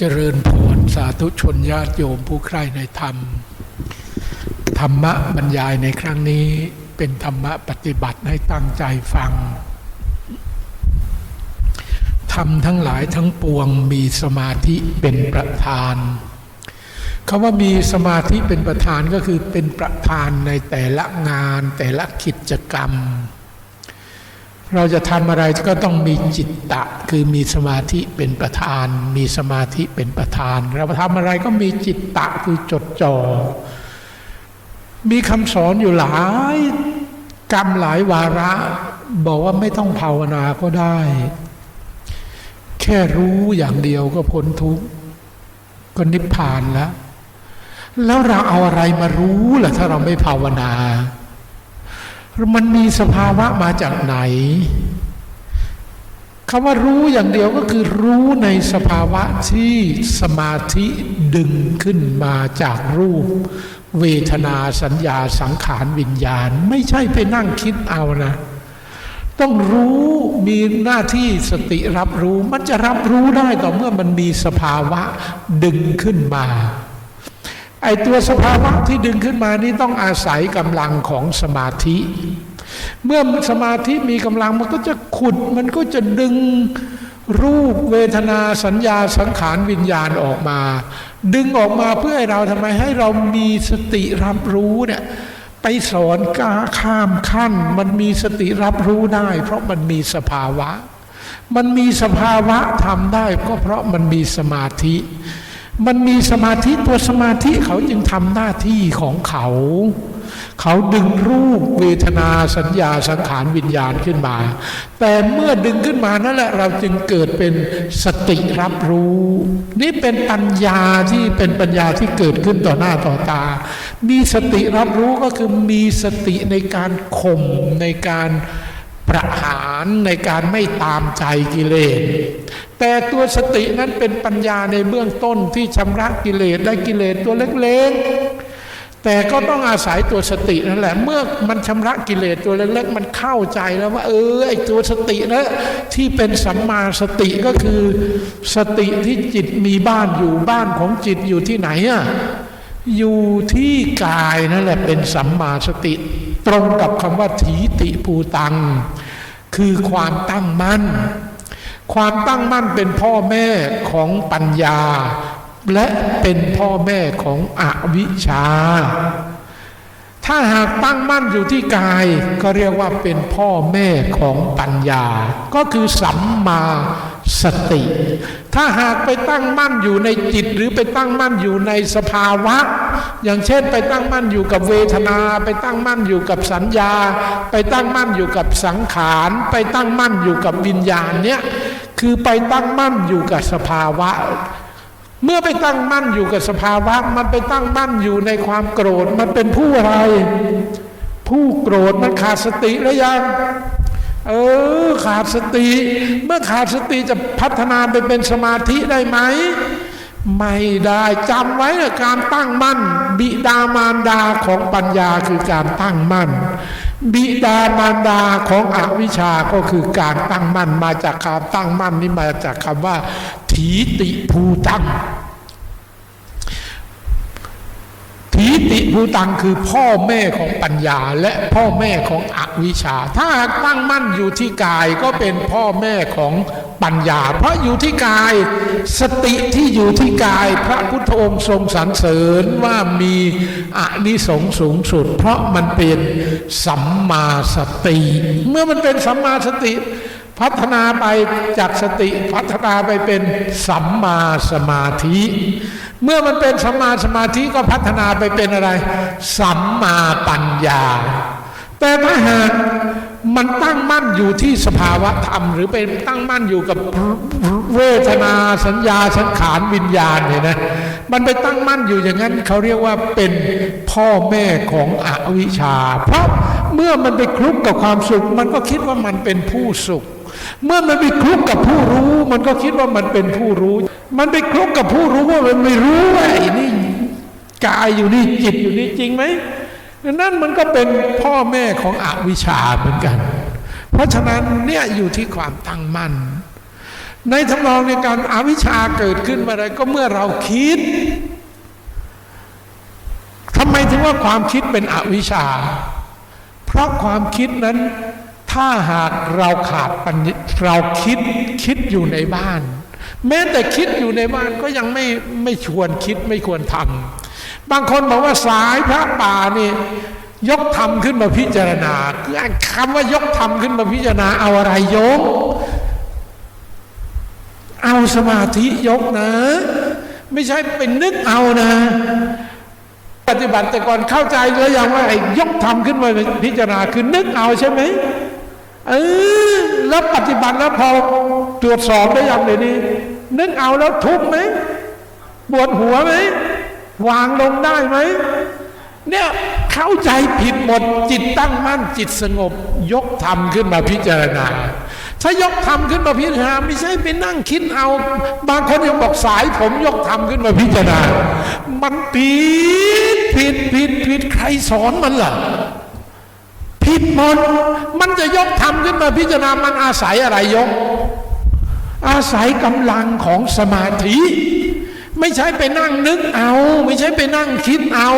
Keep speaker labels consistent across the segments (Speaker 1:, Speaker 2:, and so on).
Speaker 1: เจริญพรสาธุชนญาติโยมผู้ใคร่ในธรรม ธรรมะบรรยายในครั้งนี้เป็นธรรมะปฏิบัติให้ตั้งใจฟัง ธรรมทั้งหลายทั้งปวงมีสมาธิเป็นประธานคำว่ามีสมาธิเป็นประธานก็คือเป็นประธานในแต่ละงานแต่ละกิจกรรม เราจะทำอะไรก็ต้องมีจิตตะ คือมีสมาธิเป็นประธาน มีสมาธิเป็นประธาน เราทำอะไรก็มีจิตตะคือจดจ่อมีคำสอนอยู่หลายกรรมหลายวาระ บอกว่าไม่ต้องภาวนาก็ได้ แค่รู้อย่างเดียวก็พ้นทุกข์ก็นิพพานแล้ว แล้วเราเอาอะไรมารู้ล่ะถ้าเราไม่ภาวนา มันมีสภาวะมาจากไหนคำว่ารู้อย่างเดียวก็คือรู้ในสภาวะที่สมาธิดึงขึ้นมาจากรูป เวทนาสัญญาสังขารวิญญาณ ไม่ใช่ไปนั่งคิดเอานะ ต้องรู้มีหน้าที่สติรับรู้ มันจะรับรู้ได้ต่อเมื่อมันมีสภาวะดึงขึ้นมา ไอตัวสภาวะที่ดึงขึ้นมานี้ต้องอาศัยกำลังของสมาธิ เมื่อสมาธิมีกำลังมันก็จะขุดมันก็จะดึงรูปเวทนาสัญญาสังขารวิญญาณออกมา ดึงออกมาเพื่อให้เราทำไมให้เรามีสติรับรู้เนี่ยไปสอนก้าข้ามขั้น มันมีสติรับรู้ได้ เพราะมันมีสภาวะ มันมีสภาวะทำได้ก็เพราะมันมีสมาธิ มันมีสมาธิตัวสมาธิเขาจึงทำหน้าที่ของเขา เขาดึงรูปเวทนาสัญญาสังขารวิญญาณขึ้นมา แต่เมื่อดึงขึ้นมานั่นแหละเราจึงเกิดเป็นสติรับรู้ นี่เป็นปัญญาที่เป็นปัญญาที่เกิดขึ้นต่อหน้าต่อตา มีสติรับรู้ก็คือมีสติในการข่มในการ ประหารในการไม่ตามใจกิเลส แต่ตัวสตินั้นเป็นปัญญาในเบื้องต้นที่ชำระกิเลสได้กิเลสตัวเล็กๆ แต่ก็ต้องอาศัยตัวสตินั่นแหละ เมื่อมันชำระกิเลสตัวเล็กๆ มันเข้าใจแล้วว่า เออไอตัวสตินะที่เป็นสัมมาสติก็คือสติที่จิตมีบ้านอยู่บ้านของจิตอยู่ที่ไหนอะอยู่ที่กายนั่นแหละเป็นสัมมาสติ ตรงกับคำว่าถีติภูตัง คือความตั้งมั่น ความตั้งมั่นเป็นพ่อแม่ของปัญญา และเป็นพ่อแม่ของอวิชชา ถ้าหากตั้งมั่นอยู่ที่กายก็เรียกว่าเป็นพ่อแม่ของปัญญา ก็คือสัมมาสติ ถ้าหากไปตั้งมั่นอยู่ในจิตหรือไปตั้งมั่นอยู่ในสภาวะ อย่างเช่นไปตั้งมั่นอยู่กับเวทนา ไปตั้งมั่นอยู่กับสัญญา ไปตั้งมั่นอยู่กับสังขาร ไปตั้งมั่นอยู่กับวิญญาณเนี่ยคือไปตั้งมั่นอยู่กับสภาวะ เมื่อไปตั้งมั่นอยู่กับสภาวะ มันไปตั้งมั่นอยู่ในความโกรธ มันเป็นผู้อะไร ผู้โกรธมันขาดสติแล้วยังเออขาดสติ เมื่อขาดสติจะพัฒนาไปเป็นสมาธิได้ไหม ไม่ได้จำไว้นะการตั้งมั่น บิดามารดาของปัญญาคือการตั้งมั่น บิดามารดาของอวิชชาก็คือการตั้งมั่น มาจากคำตั้งมั่นนี่มาจากคำว่า ถีติภูตังถีติภูตังคือพ่อแม่ของปัญญาและพ่อแม่ของอวิชชา ถ้าตั้งมั่นอยู่ที่กายก็เป็นพ่อแม่ของ ปัญญา เพราะอยู่ที่กายสติที่อยู่ที่กาย พระพุทธองค์ทรงสรรเสริญว่ามีอานิสงส์สูงสุด เพราะมันเป็นสัมมาสติ เมื่อมันเป็นสัมมาสติ พัฒนาไปจากสติพัฒนาไปเป็นสัมมาสมาธิ เมื่อมันเป็นสัมมาสมาธิก็พัฒนาไปเป็นอะไร สัมมาปัญญา แต่ถ้าหาก มันตั้งมั่นอยู่ที่สภาวะธรรม หรือเป็นตั้งมั่นอยู่กับเวทนาสัญญาสังขารวิญญาณเนี่ยนะมันไปตั้งมั่นอยู่อย่างนั้นเขาเรียกว่าเป็นพ่อแม่ของอวิชชา เพราะเมื่อมันไปคลุกกับความสุข มันก็คิดว่ามันเป็นผู้สุข เมื่อมันไปคลุกกับผู้รู้ มันก็คิดว่ามันเป็นผู้รู้ มันไปคลุกกับผู้รู้ว่ามันไม่รู้ว่าไอ้นี่กายอยู่นี่จิตอยู่นี่จริงไหม นั่นมันก็เป็นพ่อแม่ของอวิชชาเหมือนกัน เพราะฉะนั้นเนี่ยอยู่ที่ความตั้งมั่น ในทำนองในการอาวิชชาเกิดขึ้นเมื่อไรก็เมื่อเราคิดทำไมถึงว่าความคิดเป็นอวิชชา เพราะความคิดนั้นถ้าหากเราขาดปัญญาเราคิดคิดอยู่ในบ้าน แม้แต่คิดอยู่ในบ้านก็ยังไม่ไม่ชวนคิดไม่ควรทำ บางคนบอกว่าสายพระป่านี่ยกธรรมขึ้นมาพิจารณาคือคำว่ายกธรรมขึ้นมาพิจารณาเอาอะไรยก เอาสมาธิยกนะ ไม่ใช่เป็นนึกเอานะ ปฏิบัติแต่ก่อนเข้าใจเลยอย่างว่าไอ้ยกธรรมขึ้นมาพิจารณาคือนึกเอาใช่ไหมเออแล้วปฏิบัติแล้วพอตรวจสอบได้ยังเดี๋ยวนี้นึกเอาแล้วทุกข์ไหมปวดหัวไหม วางลงได้ไหมเนี่ยเข้าใจผิดหมดจิตตั้งมั่นจิตสงบ ยกธรรมขึ้นมาพิจารณา ถ้ายกธรรมขึ้นมาพิจารณาไม่ใช่ไปนั่งคิดเอา บางคนยังบอกสายผมยกธรรมขึ้นมาพิจารณา มันผิดผิดผิดผิดใครสอนมันล่ะผิดหมดมันจะยกธรรมขึ้นมาพิจารณามันอาศัยอะไรยก อาศัยกำลังของสมาธิ ไม่ใช่ไปนั่งนึกเอา ไม่ใช่ไปนั่งคิดเอา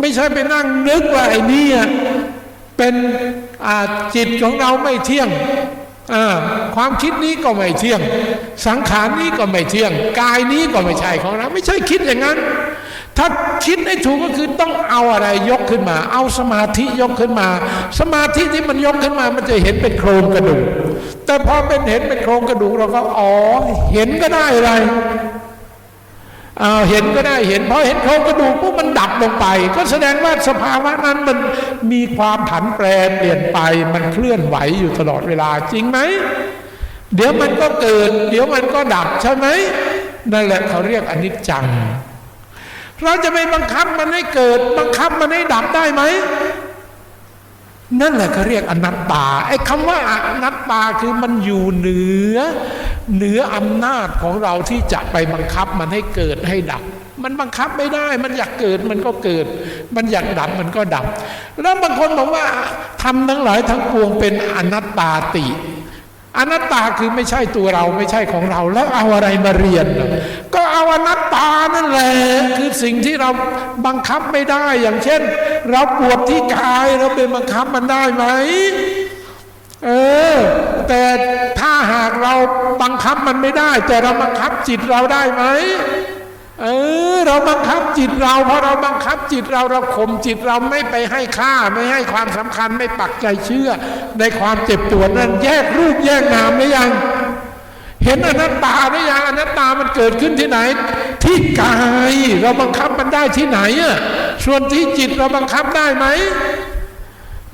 Speaker 1: ไม่ใช่ไปนั่งนึกว่าไอ้นี่เป็นจิตของเราไม่เที่ยงความคิดนี้ก็ไม่เที่ยง สังขารนี้ก็ไม่เที่ยง กายนี้ก็ไม่ใช่ของเรา ไม่ใช่คิดอย่างนั้น ถ้าคิดให้ถูกก็คือต้องเอาอะไรยกขึ้นมา เอาสมาธิยกขึ้นมา สมาธิที่มันยกขึ้นมา มันจะเห็นเป็นโครงกระดูก แต่พอเป็นเห็นเป็นโครงกระดูกเราก็อ๋อ เห็นก็ได้อะไร เห็นก็ได้เห็นพอเห็นโครงกระดูกปุ๊บมันดับลงไป ก็แสดงว่าสภาวะนั้นมันมีความผันแปรเปลี่ยนไป มันเคลื่อนไหวอยู่ตลอดเวลาจริงไหมเดี๋ยวมันก็เกิด เดี๋ยวมันก็ดับใช่ไหมนั่นแหละเขาเรียกอนิจจัง เราจะไปบังคับมันให้เกิด บังคับมันให้ดับได้ไหม นั่นแหละเขาเรียกอนัตตาไอ้คำว่าอนัตตาคือมันอยู่เหนือ เหนืออำนาจของเราที่จะไปบังคับมันให้เกิดให้ดับ มันบังคับไม่ได้ มันอยากเกิดมันก็เกิด มันอยากดับมันก็ดับ แล้วบางคนบอกว่าทำทั้งหลายทั้งปวงเป็นอนัตตาติ อนัตตาคือไม่ใช่ตัวเราไม่ใช่ของเรา แล้วเอาอะไรมาเรียน ก็เอาอนัตตานั่นแหละคือสิ่งที่เราบังคับไม่ได้ อย่างเช่น เราปวดที่กายเราไปบังคับมันได้ไหมเออแต่ถ้าหากเราบังคับมันไม่ได้ แต่เราบังคับจิตเราได้ไหม เออเราบังคับจิตเราพอเราบังคับจิตเราเราข่มจิตเราไม่ไปให้ค่าไม่ให้ความสำคัญไม่ปักใจเชื่อ ในความเจ็บปวดนั้นแยกรูปแยกนามหรือยัง เห็นอนัตตาหรือยังอนัตตามันเกิดขึ้นที่ไหน ที่กายเราบังคับมันได้ที่ไหนอะส่วนที่จิตเราบังคับได้ไหม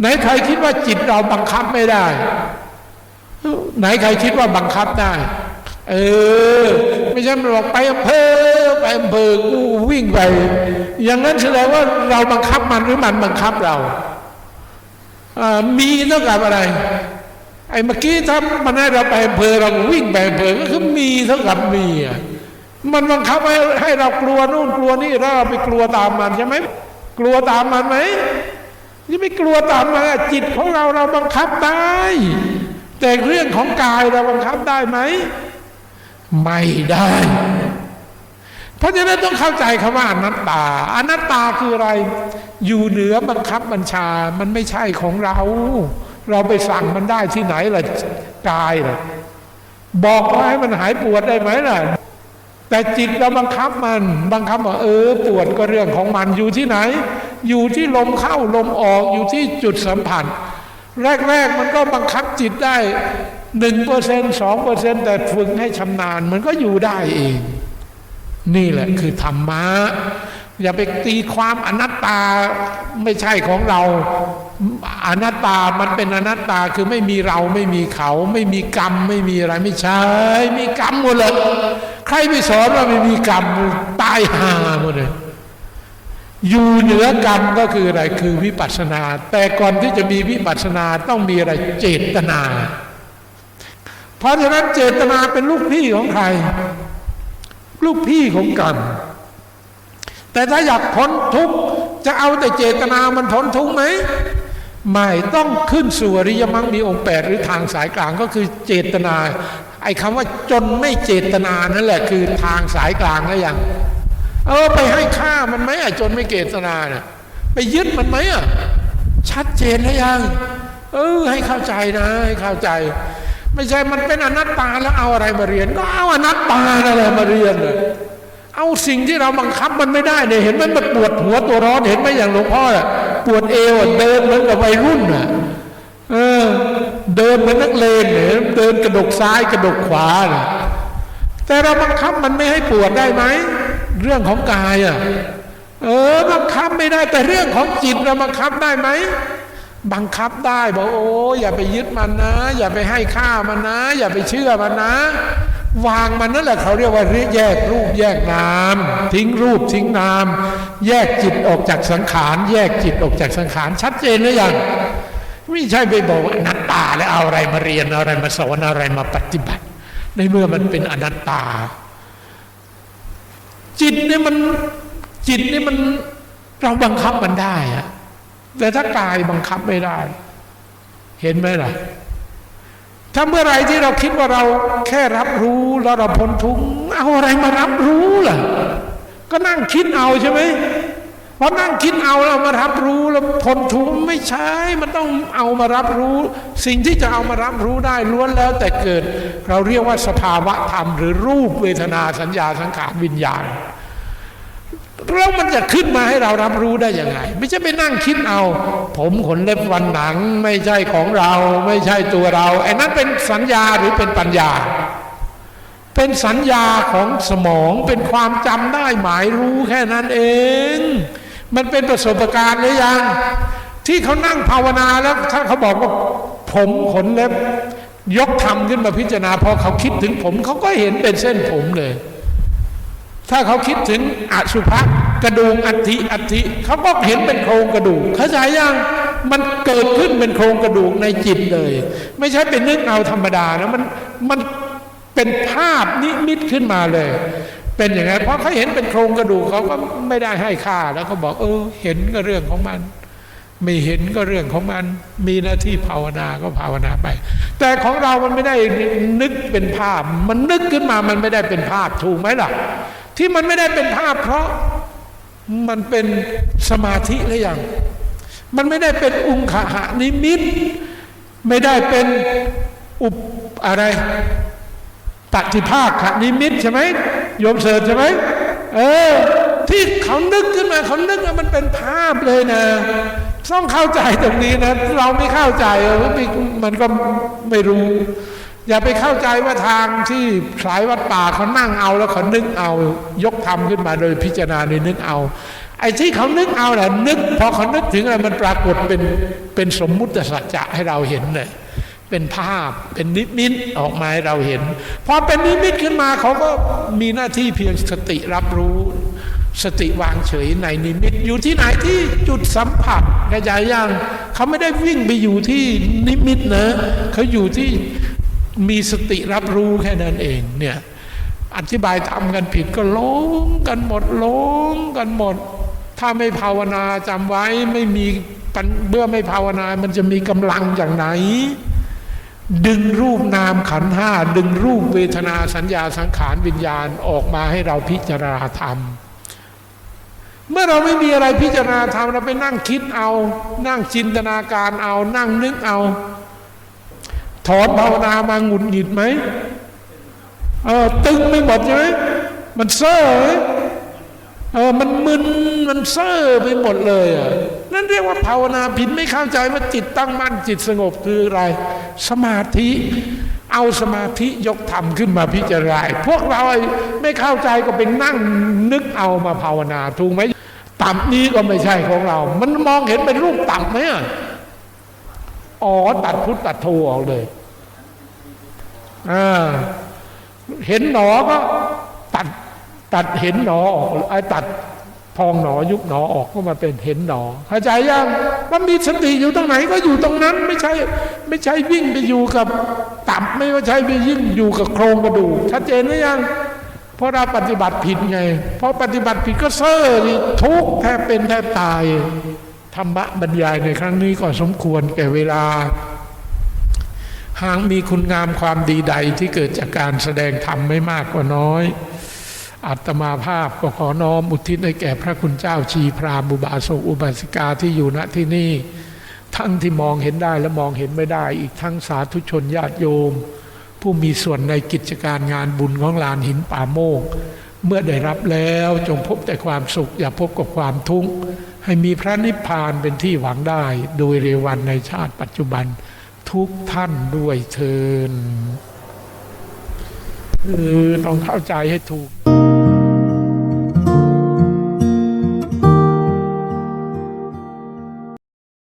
Speaker 1: ไหนใครคิดว่าจิตเราบังคับไม่ได้ ไหนใครคิดว่าบังคับได้ เออ ไม่ใช่มันบอกไปอำเภอ ไปอำเภอกูวิ่งไป อย่างนั้นแสดงว่าเราบังคับมันหรือมันบังคับเรามีเท่ากับอะไร ไอ้เมื่อกี้ถ้ามันให้เราไปอำเภอเราวิ่งไปอำเภอก็คือมีเท่ากับมีอะมันบังคับให้ให้เรากลัวนู่นกลัวนี่แล้วเราไปกลัวตามมันใช่ไหมกลัวตามมันไหมนี่ไม่กลัวตามมาจิตของเราเราบังคับได้ แต่เรื่องของกายเราบังคับได้ไหม ไม่ได้ ราะฉะนั้นต้องเข้าใจคำว่าอนัตตา อนัตตาคืออะไร อยู่เหนือบังคับบัญชา มันไม่ใช่ของเรา เราไปสั่งมันได้ที่ไหนล่ะกายล่ะบอกว่าให้มันหายปวดได้ไหมล่ะ แต่จิตเราบังคับมันบังคับว่าเออ ปวดก็เรื่องของมันอยู่ที่ไหน อยู่ที่ลมเข้าลมออกอยู่ที่จุดสัมผัสแรก ๆ มันก็บังคับจิตได้หนึ่งเปอร์เซ็นสองเปอร์เซ็นแต่ฝึกให้ชำนาญมันก็อยู่ได้เอง นี่แหละคือธรรมะ อย่าไปตีความอนัตตาไม่ใช่ของเรา อนัตตามันเป็นอนัตตาคือไม่มีเราไม่มีเขา ไม่มีกรรม ไม่มีอะไรไม่ใช่ มีกรรมหมดเลยใครไปสอนว่าไม่มีกรรมตายหาหมดเลยอยู่เหนือกรรมก็คืออะไรคือวิปัสสนา แต่ก่อนที่จะมีวิปัสสนาต้องมีอะไรเจตนา เพราะฉะนั้นเจตนาเป็นลูกพี่ของใคร ลูกพี่ของกรรม แต่ถ้าอยากพ้นทุกข์จะเอาแต่เจตนามันพ้นทุกข์ไหมไม่ต้องขึ้นสู่อริยมรรคมีองค์แปดหรือทางสายกลางก็คือเจตนา ไอ้คำว่าจนไม่เจตนานั่นแหละคือทางสายกลางแล้วยังเออไปให้ค่ามันไหมอะจนไม่เจตนาน่ะไปยึดมันไหมอะชัดเจนแล้วยังเออให้เข้าใจนะ ให้เข้าใจ ไม่ใช่มันเป็นอนัตตาแล้วเอาอะไรมาเรียน ก็เอาอนัตตานั่นแหละมาเรียนเลยเอาสิ่งที่เราบังคับมันไม่ได้เนี่ยเห็นมันมันปวดหัวตัวร้อนเห็นไหมอย่างหลวงพ่ออะปวดเอวเดินเหมือนกับวัยรุ่นอะเออ เดินเหมือนนักเลงเนี่ยเดินกระดกซ้ายกระดกขวาน่ะแต่เราบังคับมันไม่ให้ปวดได้ไหมเรื่องของกายอะเออบังคับไม่ได้แต่เรื่องของจิตเราบังคับได้ไหม บังคับได้บอกโอ้อย่าไปยึดมันนะ อย่าไปให้ค่ามันนะ อย่าไปเชื่อมันนะ วางมันนั่นแหละเขาเรียกว่าแยกรูปแยกนามทิ้งรูปทิ้งนามแยกจิตออกจากสังขารแยกจิตออกจากสังขารชัดเจนหรือยังไม่ใช่ไปบอกอนัตตาแล้วเอาอะไรมาเรียนอาอะไรมาสอนอะไรมาปฏิบัติ ในเมื่อมันเป็นอนัตตา จิตเนี่ยมันจิตเนี่ยมันเราบังคับมันได้อะ แต่ถ้ากายบังคับไม่ได้ เห็นไหมล่ะ ถ้าเมื่อไรที่เราคิดว่าเราแค่รับรู้แล้วเราพ้นทุกข์เอาอะไรมารับรู้ล่ะ ก็นั่งคิดเอาใช่ไหมพอนั่งคิดเอาแล้วมารับรู้แล้วพ้นทุกข์ไม่ใช่มันต้องเอามารับรู้ สิ่งที่จะเอามารับรู้ได้ล้วนแล้วแต่เกิด เราเรียกว่าสภาวะธรรมหรือรูปเวทนาสัญญาสังขารวิญญาณ แล้วมันจะขึ้นมาให้เรารับรู้ได้ยังไง ไม่ใช่ไปนั่งคิดเอา ผมขนเล็บวันหนัง ไม่ใช่ของเรา ไม่ใช่ตัวเราไอ้นั้นเป็นสัญญาหรือเป็นปัญญา เป็นสัญญาของสมองเป็นความจำได้หมายรู้แค่นั้นเอง มันเป็นประสบการณ์หรือยัง ที่เขานั่งภาวนาแล้วถ้าเขาบอกว่าผมขนเล็บยกทำขึ้นมาพิจารณาพอเขาคิดถึงผมเขาก็เห็นเป็นเส้นผมเลย ถ้าเขาคิดถึงอสุภะกระดูกอัฐิอัฐิเขาก็เห็นเป็นโครงกระดูกเข้าใจยังมันเกิดขึ้นเป็นโครงกระดูกในจิตเลย ไม่ใช่เป็นนึกเอาธรรมดานะมันมันเป็นภาพนิมิตขึ้นมาเลย เป็นอย่างนั้นเพราะเขาเห็นเป็นโครงกระดูกเขาก็ไม่ได้ให้ค่าแล้วเขาบอก เออ เห็นก็เรื่องของมันไม่เห็นก็เรื่องของมัน มีหน้าที่ภาวนาก็ภาวนาไป แต่ของเรามันไม่ได้นึกเป็นภาพ มันนึกขึ้นมามันไม่ได้เป็นภาพถูกไหมล่ะ ที่มันไม่ได้เป็นภาพเพราะมันเป็นสมาธิหรือยัง มันไม่ได้เป็นอุงขหานิมิต ไม่ได้เป็นอุปอะไรปฏิภาคนิมิตใช่ไหมโยมเสิร์ชใช่ไหมเออที่เขานึกขึ้นมาเขานึกว่ามันเป็นภาพเลยนะ ต้องเข้าใจตรงนี้นะ เราไม่เข้าใจมันก็ไม่รู้ อย่าไปเข้าใจว่าทางที่สายวัดป่าเขานั่งเอาแล้วเขานึกเอายกทำขึ้นมาโดยพิจารณาในนึกเอา ไอ้ที่เขานึกเอาแหละนึกพอเขานึกถึงอะไรมันปรากฏเป็นเป็นสมมุติสัจจะให้เราเห็นเลยเป็นภาพเป็นนิมิตออกมาให้เราเห็นพอเป็นนิมิตขึ้นมาเขาก็มีหน้าที่เพียงสติรับรู้ สติวางเฉยในนิมิต อยู่ที่ไหนที่จุดสัมผัสกระจายย่างเขาไม่ได้วิ่งไปอยู่ที่นิมิตนะเขาอยู่ที่ มีสติรับรู้แค่นั้นเองเนี่ยอธิบายทำกันผิดก็หลงกันหมดหลงกันหมด ถ้าไม่ภาวนาจำไว้ไม่มีเมื่อไม่ภาวนามันจะมีกำลังอย่างไหน ดึงรูปนามขันห้าดึงรูปเวทนาสัญญาสังขารวิญญาณออกมาให้เราพิจารณาธรรม เมื่อเราไม่มีอะไรพิจารณาธรรมเราไปนั่งคิดเอา นั่งจินตนาการเอา นั่งนึกเอา ถอนภาวนามาหงุดหงิดไหมเออตึงไม่หมดใช่ไหมมันเซ่อเออมันมึนมันเซ่อไปหมดเลยอะนั่นเรียกว่าภาวนาผิดไม่เข้าใจว่าจิตตั้งมั่นจิตสงบคืออะไร สมาธิเอาสมาธิยกธรรมขึ้นมาพิจารณาพวกเราไม่เข้าใจก็เป็นนั่งนึกเอามาภาวนาถูกไหมต่ำนี้ก็ไม่ใช่ของเรา มันมองเห็นเป็นรูปต่ำไหมอ๋อตัดพุทธตัดโทออกเลย เห็นหนอก็ตัดตัดเห็นหนอออกไอ้ตัดพองหนอยุบหนอออกก็มาเป็นเห็นหนอเข้าใจยังมันมีสติอยู่ตรงไหนก็อยู่ตรงนั้น ไม่ใช่ไม่ใช่วิ่งไปอยู่กับตับไม่ว่าใช่ไปยิ่งอยู่กับโครงกระดูกชัดเจนหรือยังเพราะเราปฏิบัติผิดไงเพราะปฏิบัติผิดก็เซ่อทุกแทบเป็นแทบตายธรรมะบรรยายในครั้งนี้ก็สมควรแก่เวลา หากมีคุณงามความดีใดที่เกิดจากการแสดงธรรมไม่มากก็น้อย อัตมาภาพก็ขอน้อมอุทิศให้แก่พระคุณเจ้าชีพรามบุบาสกอุบาสิกาที่อยู่ณที่นี่ ทั้งที่มองเห็นได้และมองเห็นไม่ได้ อีกทั้งสาธุชนญาติโยม ผู้มีส่วนในกิจการงานบุญของลานหินป่าโมก เมื่อได้รับแล้วจงพบแต่ความสุข อย่าพบกับความทุกข์ให้มีพระนิพพานเป็นที่หวังได้ โดยเร็ววันในชาติปัจจุบัน ทุกท่านด้วยเทินคือต้องเข้าใจให้ถูก